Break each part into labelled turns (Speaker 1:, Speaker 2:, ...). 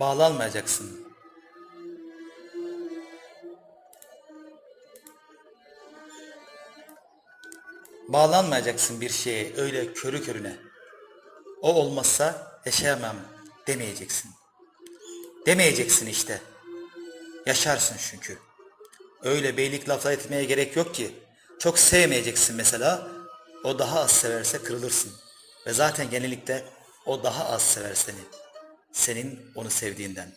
Speaker 1: Bağlanmayacaksın. Bağlanmayacaksın bir şeye öyle körü körüne. O olmazsa yaşayamam demeyeceksin. Demeyeceksin işte. Yaşarsın çünkü. Öyle beylik laflar etmeye gerek yok ki. Çok sevmeyeceksin mesela. O daha az severse kırılırsın. Ve zaten genellikle o daha az sever seni. Senin onu sevdiğinden.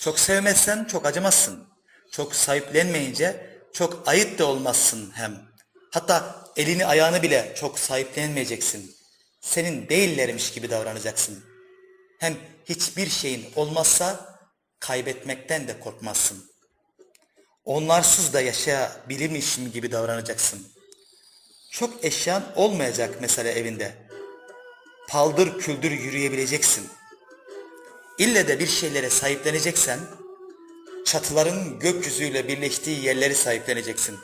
Speaker 1: Çok sevmezsen çok acımazsın. Çok sahiplenmeyince çok ayıp da olmazsın hem. Hatta elini ayağını bile çok sahiplenmeyeceksin. Senin değillermiş gibi davranacaksın. Hem hiçbir şeyin olmazsa kaybetmekten de korkmazsın. Onlarsız da yaşayabilirmişim gibi davranacaksın. Çok eşyan olmayacak mesela evinde. Paldır küldür yürüyebileceksin. İlle de bir şeylere sahipleneceksen, çatıların gökyüzüyle birleştiği yerleri sahipleneceksin.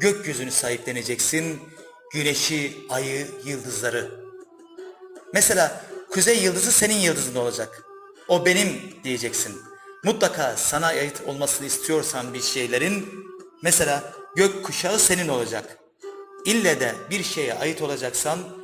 Speaker 1: Gökyüzünü sahipleneceksin, güneşi, ayı, yıldızları. Mesela kuzey yıldızı senin yıldızın olacak. O benim diyeceksin. Mutlaka sana ait olmasını istiyorsan bir şeylerin, mesela gök kuşağı senin olacak. İlle de bir şeye ait olacaksan